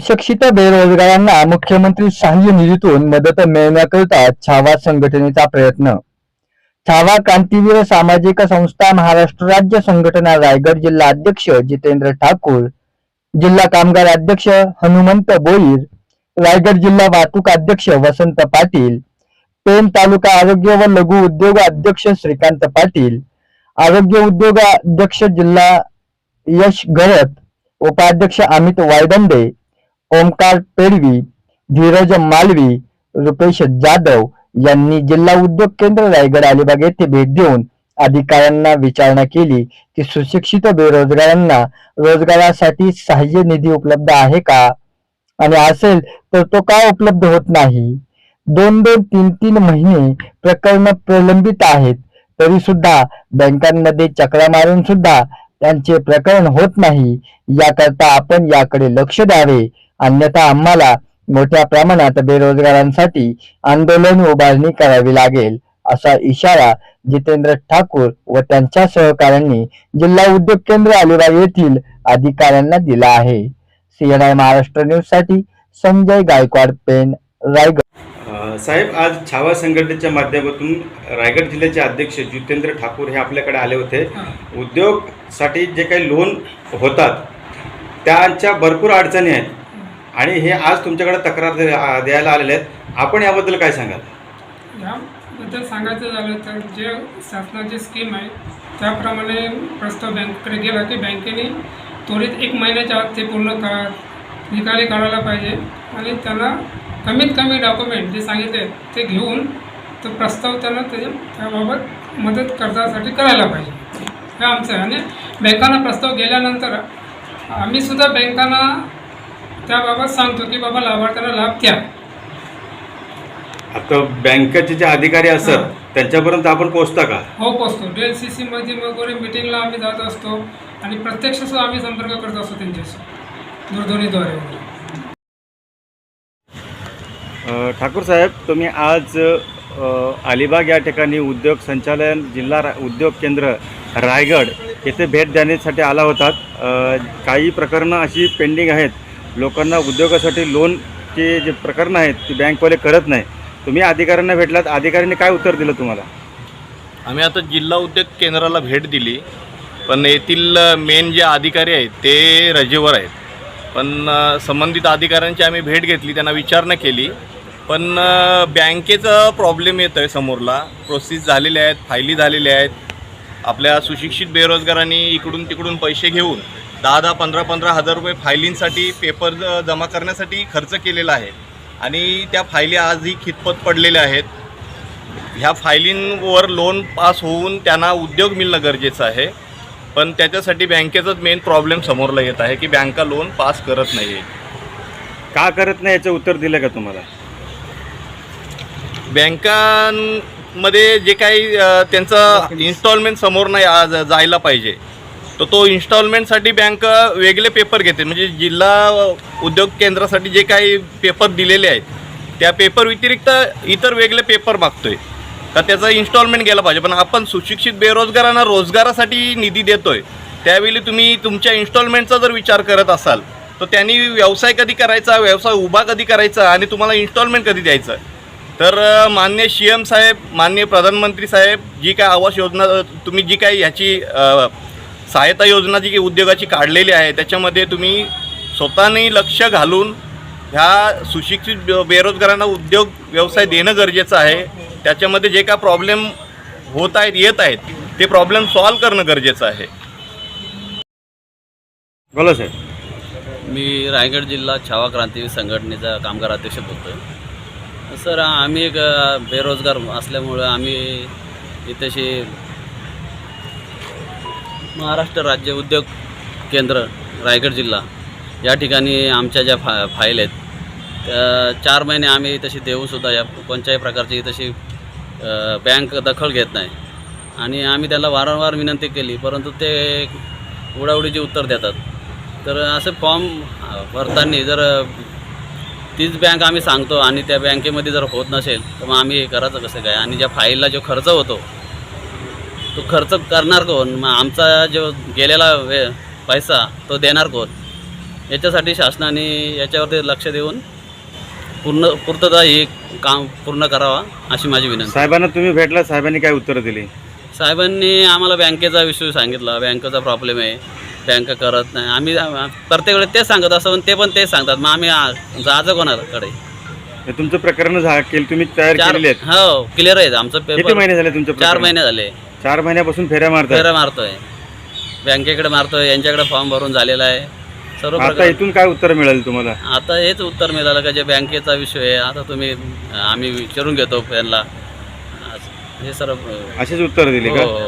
अशिक्षित बेरोजगारांना मुख्यमंत्री सहाय्य निधीतून मदत मिळण्याकरिता छावा संघटनेचा प्रयत्न. छावा क्रांतीवीर सामाजिक संस्था महाराष्ट्र राज्य संघटना रायगड जिल्हा अध्यक्ष जितेंद्र ठाकूर जिल्हा कामगार अध्यक्ष हनुमंत बोईर रायगड जिल्हा वाहतूक अध्यक्ष वसंत पाटील पेण तालुका आरोग्य व लघु उद्योग अध्यक्ष श्रीकांत पाटील आरोग्य उद्योग अध्यक्ष जिल्हा यश गळत उपाध्यक्ष अमित वायदंडे ओमकार पेडवी धीरज मालवी रुपेश जाधव यांनी जिल्हा उद्योग केंद्र रायगड अलिबाग येथे भेट देऊन अधिकाऱ्यांना विचारणा केली की सुशिक्षित बेरोजगारांना रोजगारासाठी सहाय्य निधी उपलब्ध आहे का? आणि असेल तर तो का उपलब्ध होत नाही? दोन दोन तीन तीन महिने प्रकरण प्रलंबित आहेत तरी सुद्धा बँकांमध्ये चक्रा मारून सुद्धा त्यांचे प्रकरण होत नाही. याकरता आपण याकडे लक्ष द्यावे अन्यथा आम्हाला मोठ्या प्रमाणात बेरोजगारांसाठी आंदोलन उभारणी करावी लागेल असा इशारा जितेंद्र ठाकूर व त्यांच्या सहकाऱ्यांनी जिल्हा उद्योग केंद्र अलिबाग येथील अधिकाऱ्यांना दिला आहे. सीएनआय महाराष्ट्र न्यूजसाठी संजय गायकवाड पेन रायगड. साहेब आज छावा संघटनेच्या माध्यमातून रायगड जिल्ह्याचे अध्यक्ष जितेंद्र ठाकूर हे आपल्याकडे आले होते. उद्योगसाठी जे काही लोन होतात त्यांच्या भरपूर अडचणी आहेत. आणि हे आज तुमच्याकडे तक्रार दे- द्यायला आलेले आहेत. आपण याबद्दल काय सांगाल? याबद्दल सांगायचं झालं तर जे शासनाची स्कीम आहे त्याप्रमाणे प्रस्ताव बँकेकडे गेला की बँकेने त्वरित एक महिन्याच्या आत ते पूर्ण का निकाली काढायला पाहिजे. आणि त्यांना कमीत कमी डॉक्युमेंट जे सांगितले ते घेऊन तो प्रस्ताव त्यांना त्याच्या त्याबाबत मदत कर्जासाठी करायला पाहिजे. हे आमचं आहे. आणि बँकांना प्रस्ताव गेल्यानंतर आम्हीसुद्धा बँकांना त्याबाबत सांगतो की बाबा लाभार्थ्यांना लाभ द्या आता बँकेचे जे अधिकारी असतात. त्यांच्यापर्यंत आपण पोहोचता का? हो पोचतो डी एल सी सीमध्ये वगैरे मिटिंगला आम्ही जात असतो आणि प्रत्यक्ष सुद्धा आम्ही संपर्क करत असतो त्यांच्याशी दूरध्वनीद्वारे वगैरे. अ, ठाकूर साहेब तुम्ही आज अ, अलिबाग या ठिकाणी उद्योग संचालन जिल्हा रा उद्योग केंद्र रायगड येथे भेट देण्यासाठी आला होतात. अ, काही प्रकरणं अशी पेंडिंग आहेत. लोकांना उद्योगासाठी लोनचे जे प्रकरणं आहेत ते बँकवाले करत नाही. तुम्ही अधिकाऱ्यांना भेटलात अधिकाऱ्यांनी काय उत्तर दिलं तुम्हाला? आम्ही आता जिल्हा उद्योग केंद्राला भेट दिली पण येथील मेन जे अधिकारी आहेत ते रजेवर आहेत. पण संबंधित अधिकाऱ्यांची आम्ही भेट घेतली त्यांना विचारणा केली. पण बँकेचा प्रॉब्लेम येतो आहे समोरला. प्रोसेस झालेल्या आहेत फायली झालेल्या आहेत. आपल्या सुशिक्षित बेरोजगारांनी इकडून तिकडून पैसे घेऊन दहा दहा पंधरा पंधरा हजार रुपये फायलींसाठी पेपर जमा करण्यासाठी खर्च केलेला आहे. आणि त्या फायली आजही खितपत पडलेल्या आहेत. ह्या फायलींवर लोन पास होऊन त्यांना उद्योग मिळणं गरजेचं आहे. पण त्याच्यासाठी बँकेचाच मेन प्रॉब्लेम समोरला येत आहे की बँका लोन पास करत नाही का करत नाही याचं उत्तर दिलं का तुम्हाला? बँकांमध्ये जे काही त्यांचं इन्स्टॉलमेंट समोर नाही आज जायला पाहिजे. तर तो इन्स्टॉलमेंटसाठी बँक वेगळे पेपर घेते. म्हणजे जिल्हा उद्योग केंद्रासाठी जे काही पेपर दिलेले आहेत त्या पेपर व्यतिरिक्त इतर वेगळे पेपर मागतोय. का त्याचा इन्स्टॉलमेंट गेला पाहिजे. पण आपण सुशिक्षित बेरोजगारांना रोजगारासाठी निधी देतोय त्यावेळी तुम्ही तुमच्या इन्स्टॉलमेंटचा जर विचार करत असाल तर त्यांनी व्यवसाय कधी करायचा व्यवसाय उभा कधी करायचा आणि तुम्हाला इन्स्टॉलमेंट कधी द्यायचं? तर मान्य सी एम साहेब माननीय प्रधानमंत्री साहेब जी काय आवास योजना तुम्ही जी काही ह्याची सहायता योजना जी काही उद्योगाची काढलेली आहे त्याच्यामध्ये तुम्ही स्वतःने लक्ष घालून ह्या सुशिक्षित बेरोजगारांना उद्योग व्यवसाय देणं गरजेचं आहे. त्याच्यामध्ये जे काय प्रॉब्लेम होत आहेत येत आहेत ते प्रॉब्लेम सॉल्व करणं गरजेचं आहे. बोला साहेब मी रायगड जिल्हा छावा क्रांती संघटनेचा कामगार अध्यक्ष बोलतो आहे सर आम्ही एक बेरोजगार असल्यामुळं आम्ही इथेशी महाराष्ट्र राज्य उद्योग केंद्र रायगड जिल्हा. या ठिकाणी आमच्या ज्या फा फाईल आहेत त्या चार महिने आम्ही तशी देऊनसुद्धा या कोणत्याही प्रकारची तशी बँक दखल घेत नाही. आणि आम्ही त्याला वारंवार विनंती केली परंतु ते उडाउडीचे उत्तर देतात. तर असं फॉर्म भरताना जर तीच बँक आम्ही सांगतो आणि त्या बँकेमध्ये जर होत नसेल तर मग आम्ही करायचं कसं काय? आणि ज्या फाईलला जो खर्च होतो तो खर्च करणार कोण? मग आमचा जो गेलेला वे पैसा तो देणार कोण? याच्यासाठी शासनाने याच्यावरती लक्ष देऊन पूर्ण पूर्तता ही काम पूर्ण करावा अशी माझी विनंती. साहेबांना तुम्ही भेटला साहेबांनी काय उत्तरं दिली? साहेबांनी आम्हाला बँकेचा विषय सांगितला बँकेचा प्रॉब्लेम आहे बँक करत नाही. आम्ही प्रत्येक वेळेस तेच सांगत असतो पण ते पण तेच सांगतात. मग आम्ही जायचं कोणाकडे? हे तुमचं प्रकरण झा केलं तुम्ही तयार चार केलेले आहेत. हो क्लिअर आहे आमचं किती पेपर महिने झाले तुमचं चार? महिने झाले. चार महिन्यापासून फेऱ्या मारतात फेऱ्या मारतोय. बँकेकडे मारतोय यांच्याकडे फॉर्म भरून झालेला आहे. सर्व आता प्रकार इथून काय उत्तर मिळेल तुम्हाला? आता हेच उत्तर मिळालं का जे बँकेचा विषय आहे आता तुम्ही आम्ही विचारून घेतो यांना. असं- हे सर्व अशीच उत्तर दिली हो का? हो.